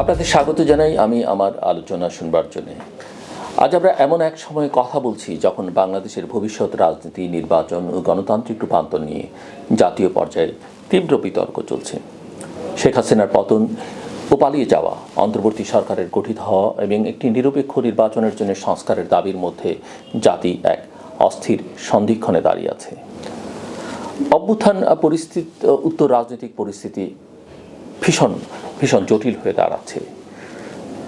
আপনাদের স্বাগত জানাই আমি আমার আলোচনা শুনবার জন্যে। আজ আমরা এমন এক সময়ে কথা বলছি যখন বাংলাদেশের ভবিষ্যৎ রাজনীতি, নির্বাচন ও গণতান্ত্রিক রূপান্তর নিয়ে জাতীয় পর্যায়ে তীব্র বিতর্ক চলছে। শেখ হাসিনার পতন ও পালিয়ে যাওয়া, অন্তর্বর্তী সরকারের গঠিত হওয়া এবং একটি নিরপেক্ষ নির্বাচনের জন্য সংস্কারের দাবির মধ্যে জাতি এক অস্থির সন্ধিক্ষণে দাঁড়িয়ে আছে। অভ্যুত্থান পরিস্থিতি, উত্তর রাজনৈতিক পরিস্থিতি ভীষণ ভীষণ জটিল হয়ে দাঁড়াচ্ছে।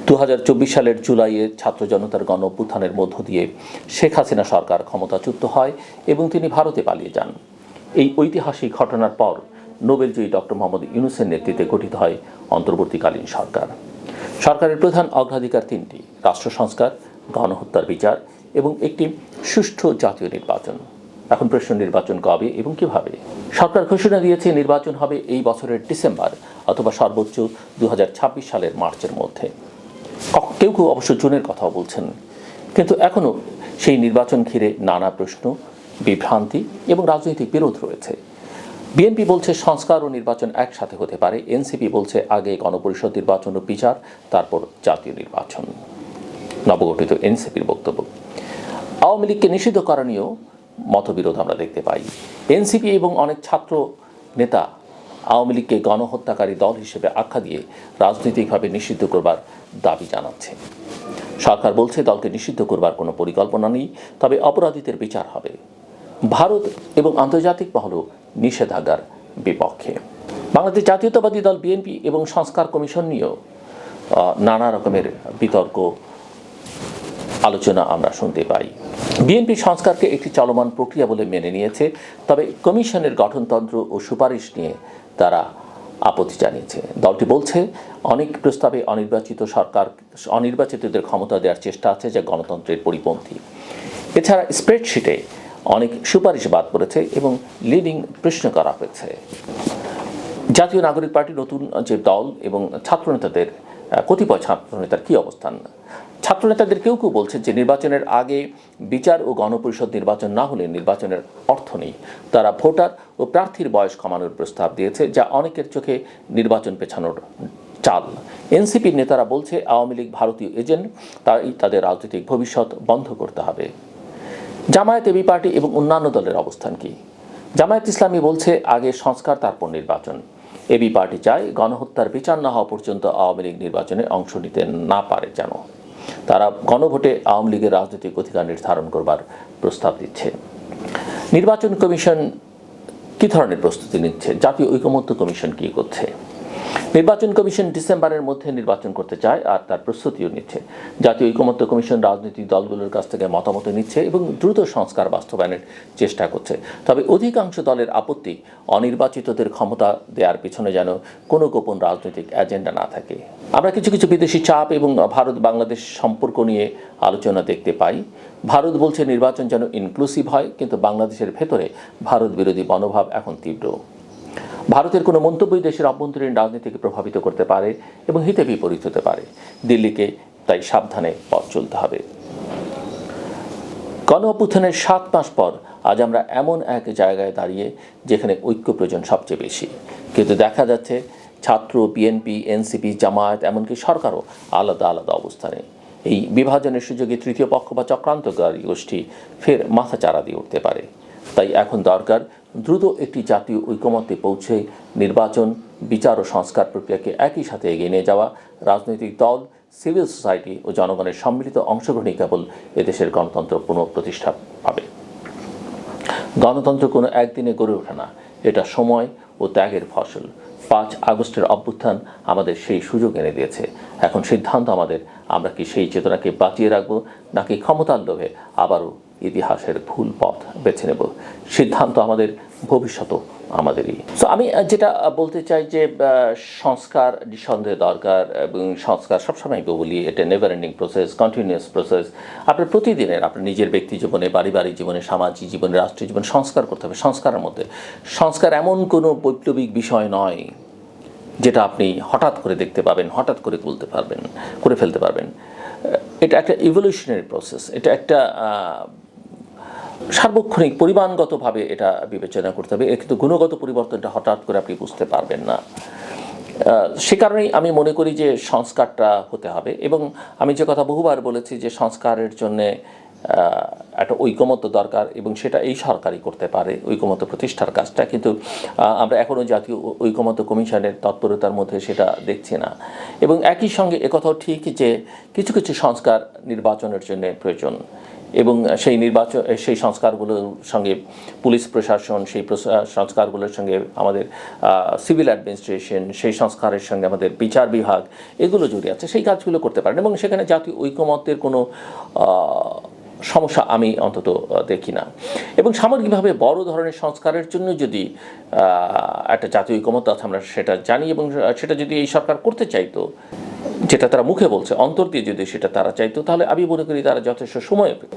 দু হাজার চব্বিশ সালের জুলাইয়ে ছাত্র জনতার গণ অভ্যুত্থানের মধ্য দিয়ে শেখ হাসিনা সরকার ক্ষমতাচ্যুত হয় এবং তিনি ভারতে পালিয়ে যান। এই ঐতিহাসিক ঘটনার পর নোবেলজয়ী ডক্টর মোহাম্মদ ইউনুসের নেতৃত্বে গঠিত হয় অন্তর্বর্তীকালীন সরকার। সরকারের প্রধান অগ্রাধিকার তিনটি, রাষ্ট্র সংস্কার, গণহত্যার বিচার এবং একটি সুষ্ঠু জাতীয় নির্বাচন। এখন প্রশ্ন, নির্বাচন কবে এবং কীভাবে? সরকার ঘোষণা দিয়েছে নির্বাচন হবে এই বছরের ডিসেম্বর অথবা সর্বোচ্চ দু হাজার ছাব্বিশ সালের মার্চের মধ্যে। কেউ কেউ অবশ্য জুনের কথাও বলছেন। কিন্তু এখনও সেই নির্বাচন ঘিরে নানা প্রশ্ন, বিভ্রান্তি এবং রাজনৈতিক বিরোধ রয়েছে। বিএনপি বলছে সংস্কার ও নির্বাচন একসাথে হতে পারে, এনসিপি বলছে আগে গণপরিষদ নির্বাচন ও বিচার, তারপর জাতীয় নির্বাচন। নবগঠিত এনসিপির বক্তব্য। আওয়ামী লীগকে নিষিদ্ধ করা নিয়েও মতবিরোধ আমরা দেখতে পাই। এনসিপি এবং অনেক ছাত্র নেতা আওয়ামী লীগকে গণহত্যাকারী দল হিসেবে আখ্যা দিয়ে রাজনৈতিকভাবে নিষিদ্ধ করবার দাবি জানাচ্ছে। সরকার বলছে, দলকে নিষিদ্ধ করবার কোনো পরিকল্পনা নেই, তবে অপরাধীদের বিচার হবে। ভারত এবং আন্তর্জাতিক মহলও নিষেধাজ্ঞার বিপক্ষে। বাংলাদেশ জাতীয়তাবাদী দল, বিএনপি এবং সংস্কার কমিশন নিয়েও নানা রকমের বিতর্ক আলোচনা আমরা শুনতে পাই। বিএনপি সংস্কারকে একটি চলমান প্রক্রিয়া বলে মেনে নিয়েছে, তবে কমিশনের গঠনতন্ত্র ও সুপারিশ নিয়ে তারা আপত্তি জানিয়েছে। দলটি বলছে, অনেক প্রস্তাবে অনির্বাচিত সরকার, অনির্বাচিতদের ক্ষমতা দেওয়ার চেষ্টা আছে যা গণতন্ত্রের পরিপন্থী। এছাড়া স্প্রেডশিটে অনেক সুপারিশ বাদ পড়েছে এবং লিডিং প্রশ্ন করা হয়েছে। জাতীয় নাগরিক পার্টি নতুন যে দল এবং ছাত্রনেতাদের কতিপয় ছাত্রনেতার কী অবস্থান? ছাত্রনেতাদের কেউ কেউ বলছে যে নির্বাচনের আগে বিচার ও গণপরিষদ নির্বাচন না হলে নির্বাচনের অর্থ নেই। তারা ভোটার ও প্রার্থীর বয়স কমানোর প্রস্তাব দিয়েছে, যা অনেকের চোখে নির্বাচন পেছানোর চাল। এনসিপির নেতারা বলছে, আওয়ামী লীগ ভারতীয় এজেন্ট, তাই তাদের রাজনৈতিক ভবিষ্যৎ বন্ধ করতে হবে। জামায়াত এবি পার্টি এবং অন্যান্য দলের অবস্থান কি? জামায়াত ইসলামী বলছে, আগে সংস্কার, তারপর নির্বাচন। এবি পার্টি চায় গণহত্যার বিচার না হওয়া পর্যন্ত আওয়ামী লীগ নির্বাচনে অংশ নিতে না পারে যেন। তারা গণভোটে আওয়ামী লীগের রাজনৈতিক অধিকার নির্ধারণ করবার প্রস্তাব দিচ্ছে। নির্বাচন কমিশন কি ধরনের প্রস্তুতি নিচ্ছে? জাতীয় ঐকমত্য কমিশন কি করছে? নির্বাচন কমিশন ডিসেম্বরের মধ্যে নির্বাচন করতে চায় আর তার প্রস্তুতিও নিচ্ছে। জাতীয় ঐকমত্য কমিশন রাজনৈতিক দলগুলোর কাছ থেকে মতামত নিচ্ছে এবং দ্রুত সংস্কার বাস্তবায়নের চেষ্টা করছে। তবে অধিকাংশ দলের আপত্তি, অনির্বাচিতদের ক্ষমতা দেওয়ার পিছনে যেন কোনো গোপন রাজনৈতিক এজেন্ডা না থাকে। আমরা কিছু কিছু বিদেশি চাপ এবং ভারত বাংলাদেশ সম্পর্ক নিয়ে আলোচনা দেখতে পাই। ভারত বলছে নির্বাচন যেন ইনক্লুসিভ হয়, কিন্তু বাংলাদেশের ভেতরে ভারত বিরোধী মনোভাব এখন তীব্র। ভারতের কোনো মন্তব্যই দেশের অভ্যন্তরীণ রাজনীতিকে প্রভাবিত করতে পারে এবং হিতে বিপরীত হতে পারে। দিল্লিকে তাই সাবধানে পথ চলতে হবে। গণ অভ্যুত্থানের সাত মাস পর আজ আমরা এমন এক জায়গায় দাঁড়িয়ে যেখানে ঐক্য প্রয়োজন সবচেয়ে বেশি। কিন্তু দেখা যাচ্ছে ছাত্র বিএনপি এনসিপি জামায়াত এমনকি সরকারও আলাদা আলাদা অবস্থানে। এই বিভাজনের সুযোগে তৃতীয় পক্ষ বা চক্রান্তকারী গোষ্ঠী ফের মাথা চারা দিয়ে উঠতে পারে। তাই এখন দরকার দ্রুত একটি জাতীয় ঐকমত্যে পৌঁছে নির্বাচন, বিচার ও সংস্কার প্রক্রিয়াকে একই সাথে এগিয়ে নিয়ে যাওয়া, রাজনৈতিক দল, সিভিল সোসাইটি ও জনগণের সম্মিলিত অংশগ্রহণই কেবল এদেশের গণতন্ত্র পুনঃপ্রতিষ্ঠা পাবে। গণতন্ত্র কোনো একদিনে গড়ে ওঠে না। এটা সময় ও ত্যাগের ফসল। পাঁচ আগস্টের অভ্যুত্থান আমাদের সেই সুযোগ এনে দিয়েছে। এখন সিদ্ধান্ত আমাদের, আমরা কি সেই চেতনাকে বাঁচিয়ে রাখব, নাকি ক্ষমতার লোভে আবারও ইতিহাসের ভুল পথ বেছে নেব? সিদ্ধান্ত আমাদের ভবিষ্যৎ আমাদেরই। সো আমি যেটা বলতে চাই যে সংস্কার নিঃসন্দেহে দরকার এবং সংস্কার সবসময় বলি। এটা never ending process continuous process আপনার প্রতিদিনের, আপনার নিজের ব্যক্তি জীবনে, পারিবারিক জীবনে, সামাজিক জীবনে, রাষ্ট্রীয় জীবনে সংস্কার করতে হবে, সংস্কারের মধ্যে। সংস্কার এমন কোনো বৈপ্লবিক বিষয় নয়। যেটা আপনি হঠাৎ করে দেখতে পাবেন, হঠাৎ করে তুলতে পারবেন, করে ফেলতে পারবেন। এটা একটা ইভলিউশনারি প্রসেস এটা একটা সার্বক্ষণিক, পরিমাণগতভাবে এটা বিবেচনা করতে হবে কিন্তু গুণগত পরিবর্তনটা হঠাৎ করে আপনি বুঝতে পারবেন না। সে কারণেই আমি মনে করি যে সংস্কারটা হতে হবে এবং আমি যে কথা বহুবার বলেছি যে সংস্কারের জন্যে একটা ঐকমত্য দরকার এবং সেটা এই সরকারই করতে পারে, ঐকমত্য প্রতিষ্ঠার কাজটা। কিন্তু আমরা এখনও জাতীয় ঐকমত্য কমিশনের তৎপরতার মধ্যে সেটা দেখছি না। এবং একই সঙ্গে একথাও ঠিক যে কিছু কিছু সংস্কার নির্বাচনের জন্য প্রয়োজন এবং সেই নির্বাচন, সেই সংস্কারগুলোর সঙ্গে পুলিশ প্রশাসন, সেই সংস্কারগুলোর সঙ্গে আমাদের সিভিল অ্যাডমিনিস্ট্রেশন, সেই সংস্কারের সঙ্গে আমাদের বিচার বিভাগ, এগুলো জড়িয়ে আছে, সেই কাজগুলো করতে পারেন এবং সেখানে জাতীয় ঐকমত্যের কোনো সমস্যা আমি অন্তত দেখি না। এবং সামগ্রিকভাবে বড় ধরনের সংস্কারের জন্য যদি একটা জাতীয় ঐকমত্য আছে, আমরা সেটা জানি এবং সেটা যদি এই সরকার করতে চাইতো, যেটা তারা মুখে বলছে, অন্তর দিয়ে যদি সেটা তারা চাইতো, তাহলে আমি মনে করি তারা যথেষ্ট সময় পেত।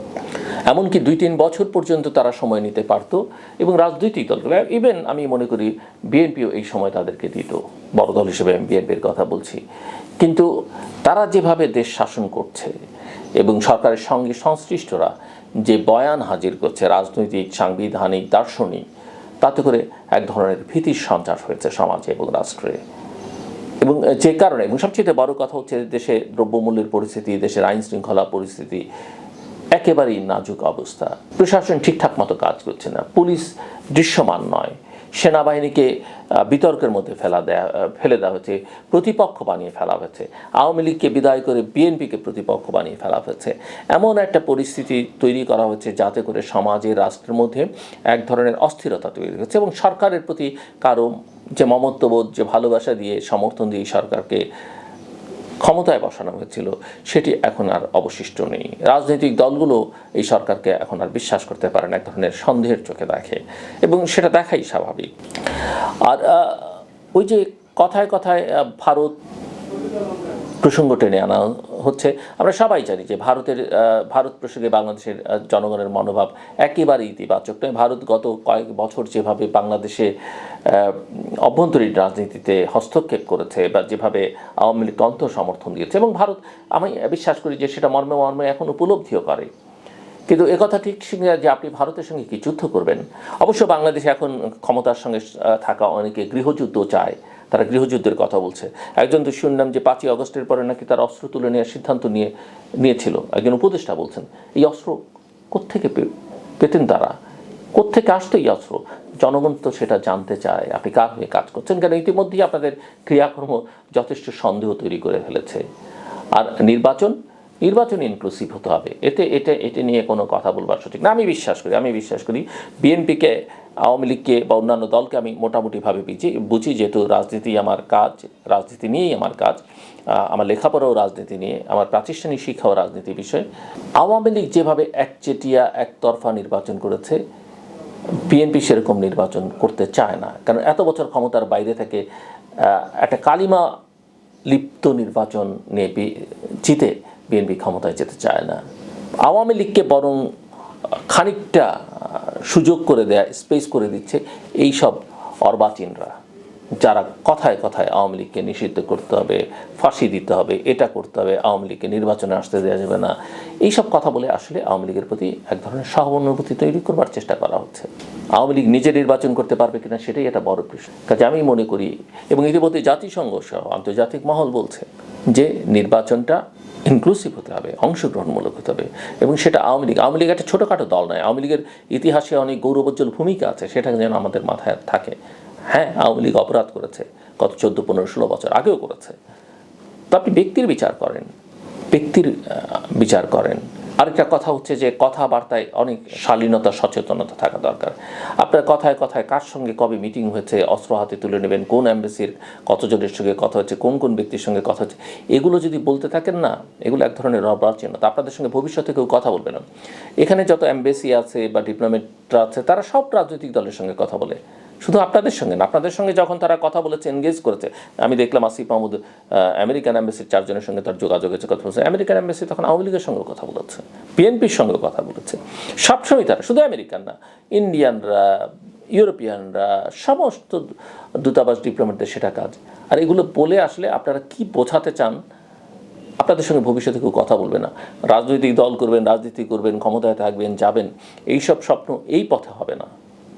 এমনকি দুই তিন বছর পর্যন্ত তারা সময় নিতে পারতো এবং রাজনৈতিক দলগুলো ইভেন আমি মনে করি বিএনপিও এই সময় তাদেরকে দিত, বড় দল হিসেবে আমি বিএনপির কথা বলছি। কিন্তু তারা যেভাবে দেশ শাসন করছে এবং সরকারের সঙ্গে সংশ্লিষ্টরা যে বয়ান হাজির করছে, রাজনৈতিক, সাংবিধানিক, দার্শনিক, তাতে করে এক ধরনের ভীতির সঞ্চার হয়েছে সমাজে এবং রাষ্ট্রে। এবং যে কারণে, এবং সবচেয়ে বড় কথা হচ্ছে দেশে দ্রব্যমূল্যের পরিস্থিতি, দেশের আইন শৃঙ্খলা পরিস্থিতি একেবারেই নাজুক অবস্থা। প্রশাসন ঠিকঠাক মতো কাজ করছে না। পুলিশ দৃশ্যমান নয়। সেনাবাহিনীকে বিতর্কের মধ্যে ফেলা দেয়া ফেলে দেওয়া হয়েছে, প্রতিপক্ষ বানিয়ে ফেলা হয়েছে। আওয়ামী লীগকে বিদায় করে বিএনপিকে প্রতিপক্ষ বানিয়ে ফেলা হয়েছে। এমন একটা পরিস্থিতি তৈরি করা হয়েছে যাতে করে সমাজে, রাষ্ট্রের মধ্যে এক ধরনের অস্থিরতা তৈরি হচ্ছে এবং সরকারের প্রতি কারও যে মমত্ববোধ, যে ভালোবাসা দিয়ে সমর্থন দিয়ে সরকারকে ক্ষমতায় বসানো হয়েছিল, সেটি এখন আর অবশিষ্ট নেই। রাজনৈতিক দলগুলো এই সরকারকে এখন আর বিশ্বাস করতে পারে না, এক ধরনের সন্দেহের চোখে দেখে, এবং সেটা দেখাই স্বাভাবিক। আর ওই যে কথায় কথায় ভারত প্রসঙ্গ টেনে আনা হচ্ছে। আমরা সবাই জানি যে ভারতের ভারত প্রসঙ্গে বাংলাদেশের জনগণের মনোভাব একেবারে ইতিবাচক নয়। ভারত গত কয়েক বছর যেভাবে বাংলাদেশে অভ্যন্তরীণ রাজনীতিতে হস্তক্ষেপ করেছে বা যেভাবে আওয়ামী লীগ অন্ত সমর্থন দিয়েছে এবং ভারত, আমি বিশ্বাস করি যে সেটা মর্মে মর্মে এখন উপলব্ধিও করে। কিন্তু একথা ঠিক যে আপনি ভারতের সঙ্গে কি যুদ্ধ করবেন? অবশ্য বাংলাদেশে এখন ক্ষমতার সঙ্গে থাকা অনেকে গৃহযুদ্ধ চায়। তারা গৃহযুদ্ধের কথা বলছে। একজন তো শুনলাম যে পাঁচই অগস্টের পরে নাকি তার অস্ত্র তুলে নেওয়ার সিদ্ধান্ত নিয়ে, নিয়েছিল। একজন উপদেষ্টা বলছেন, এই অস্ত্র কোথেকে পেতেন তারা? কোথেকে আসতো এই অস্ত্র? জনগণ তো সেটা জানতে চায়, আপনি কার হয়ে কাজ করছেন? কেন ইতিমধ্যেই আপনাদের ক্রিয়াকর্ম যথেষ্ট সন্দেহ তৈরি করে ফেলেছে। আর নির্বাচন নির্বাচন ইনক্লুসিভ হতে হবে। এতে, এটা এটা নিয়ে কোনো কথা বলবার সঠিক না। আমি বিশ্বাস করি, আমি বিশ্বাস করি বিএনপিকে, আওয়ামী লীগকে বা অন্যান্য দলকে আমি মোটামুটিভাবে বুঝি বুঝি যেহেতু রাজনীতি আমার কাজ, রাজনীতি নিয়েই আমার কাজ আমার লেখাপড়াও রাজনীতি নিয়ে, আমার প্রাতিষ্ঠানিক শিক্ষাও রাজনীতি বিষয়। আওয়ামী লীগ যেভাবে একচেটিয়া, একতরফা নির্বাচন করেছে, বিএনপি সেরকম নির্বাচন করতে চায় না। কারণ এত বছর ক্ষমতার বাইরে থেকে একটা কালিমা লিপ্ত নির্বাচন নিয়ে জিতে বিএনপি ক্ষমতায় যেতে চায় না। আওয়ামী লীগকে বরং খানিকটা সুযোগ করে দেয় স্পেস করে দিচ্ছে এই সব অর্বাচীনরা, যারা কথায় কথায় আওয়ামী লীগকে নিষিদ্ধ করতে হবে, ফাঁসি দিতে হবে, এটা করতে হবে, আওয়ামী লীগকে নির্বাচনে আসতে দেওয়া যাবে না। এইসব কথা বলে আসলে আওয়ামী লীগের প্রতি এক ধরনের সহানুভূতি তৈরি করবার চেষ্টা করা হচ্ছে। আওয়ামী লীগ নিজে নির্বাচন করতে পারবে কিনা সেটাই একটা বড় প্রশ্ন। কাজে আমি মনে করি, এবং ইতিমধ্যে জাতিসংঘ সহ আন্তর্জাতিক মহল বলছে যে নির্বাচনটা ইনক্লুসিভ হতে হবে, অংশগ্রহণমূলক হতে হবে। এবং সেটা আওয়ামী লীগ আওয়ামী লীগ একটা ছোটোখাটো দল নয়, আওয়ামী লীগের ইতিহাসে অনেক গৌরবোজ্জ্বল ভূমিকা আছে, সেটা যেন আমাদের মাথায় থাকে। হ্যাঁ আওয়ামী লীগ অপরাধ করেছে, গত চোদ্দ, পনেরো, ষোলো বছর আগেও করেছে। তো আপনি ব্যক্তির বিচার করেন, ব্যক্তির বিচার করেন। আরেকটা কথা হচ্ছে যে কথাবার্তায় অনেক শালীনতা, সচেতনতা থাকা দরকার। আপনার কথায় কথায় কার সঙ্গে কবে মিটিং হয়েছে, অস্ত্র হাতে তুলে নেবেন, কোন অ্যাম্বাসির কতজনের সঙ্গে কথা হচ্ছে, কোন কোন ব্যক্তির সঙ্গে কথা হচ্ছে, এগুলো যদি বলতে থাকেন না, এগুলো এক ধরনের অপ্রাচীনতা। আপনাদের সঙ্গে ভবিষ্যতে কেউ কথা বলবে না। এখানে যত অ্যাম্বাসি আছে বা ডিপ্লোমেটরা আছে, তারা সব রাজনৈতিক দলের সঙ্গে কথা বলে। শুধু আপনাদের সঙ্গে না, আপনাদের সঙ্গে যখন তারা কথা বলেছে এনগেজ করেছে, আমি দেখলাম আসিফ মাহমুদ আমেরিকান অ্যাম্বাসির চারজনের সঙ্গে তার যোগাযোগ হয়েছে, কথা বলছে। আমেরিকান অ্যাম্বাসি তখন আওয়ামী লীগের সঙ্গে কথা বলেছে বিএনপির সঙ্গে কথা বলেছে। সবসময় তারা, শুধু আমেরিকান না ইন্ডিয়ানরা ইউরোপিয়ানরা সমস্ত দূতাবাস ডিপ্লোমেটদের সেটা কাজ। আর এগুলো বলে আসলে আপনারা কি বোঝাতে চান, আপনাদের সঙ্গে ভবিষ্যতে কেউ কথা বলবে না। রাজনৈতিক দল করবেন, রাজনীতি করবেন, ক্ষমতায় থাকবেন, যাবেন, এইসব স্বপ্ন এই পথে হবে না।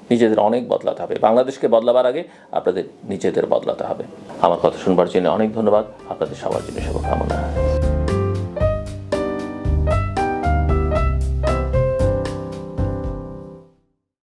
নিজেদের অনেক বদলাতে হবে। বাংলাদেশকে বদলাবার আগে আপনাদের নিজেদের বদলাতে হবে। আমার কথা শুনবার জন্য অনেক ধন্যবাদ। আপনাদের সবার জন্য শুভকামনা।